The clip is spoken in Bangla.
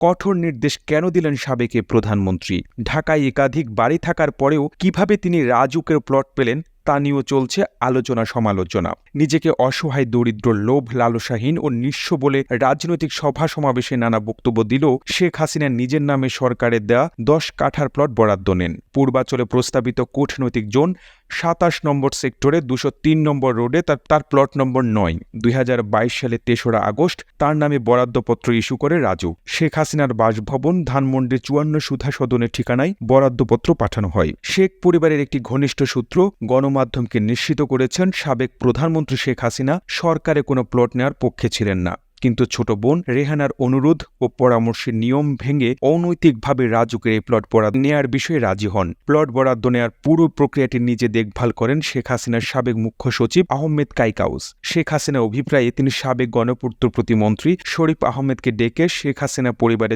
কঠোর নির্দেশ কেন দিলেন সাবেক প্রধানমন্ত্রী? ঢাকায় একাধিক বাড়ি থাকার পরেও কীভাবে তিনি রাজুকের প্লট পেলেন তা নিয়েও চলছে আলোচনা সমালোচনা। নিজেকে অসহায়, দরিদ্র, লোভ, লালসাহীন ও নিঃস্ব বলে রাজনৈতিক সভা সমাবেশে নানা বক্তব্য দিলেও শেখ হাসিনা নিজের নামে সরকারের দেয়া দশ কাঠার প্লট বরাদ্দ নেন। পূর্বাচলে প্রস্তাবিত কূটনৈতিক জোন সাতাশ নম্বর সেক্টরে দুশো তিন নম্বর রোডে তার তার প্লট নম্বর নয়। দুই সালে তেসরা আগস্ট তার নামে বরাদ্দপত্র ইস্যু করে রাজু। শেখ হাসিনার বাসভবন ধানমন্ডির চুয়ান্ন সুধা সদনের ঠিকানায় বরাদ্দপত্র পাঠানো হয়। শেখ পরিবারের একটি ঘনিষ্ঠ সূত্র গণমাধ্যমকে নিশ্চিত করেছেন, সাবেক প্রধানমন্ত্রী শেখ হাসিনা সরকারে কোনো প্লট নেওয়ার পক্ষে ছিলেন না। কিন্তু ছোট বোন রেহানার অনুরোধ ও পরামর্শের নিয়ম ভেঙে অনৈতিকভাবে রাজুকের এই প্লট বরাদ্দ নেয়ার বিষয়ে রাজি হন। প্লট বরাদ্দ নেয়ার পুরো প্রক্রিয়াটি নিজে দেখভাল করেন শেখ হাসিনার সাবেক মুখ্য সচিব আহমেদ কাইকাউস। শেখ হাসিনার অভিপ্রায়ে তিনি সাবেক গণপূর্ত প্রতিমন্ত্রী শরীফ আহমেদকে ডেকে শেখ হাসিনা পরিবারের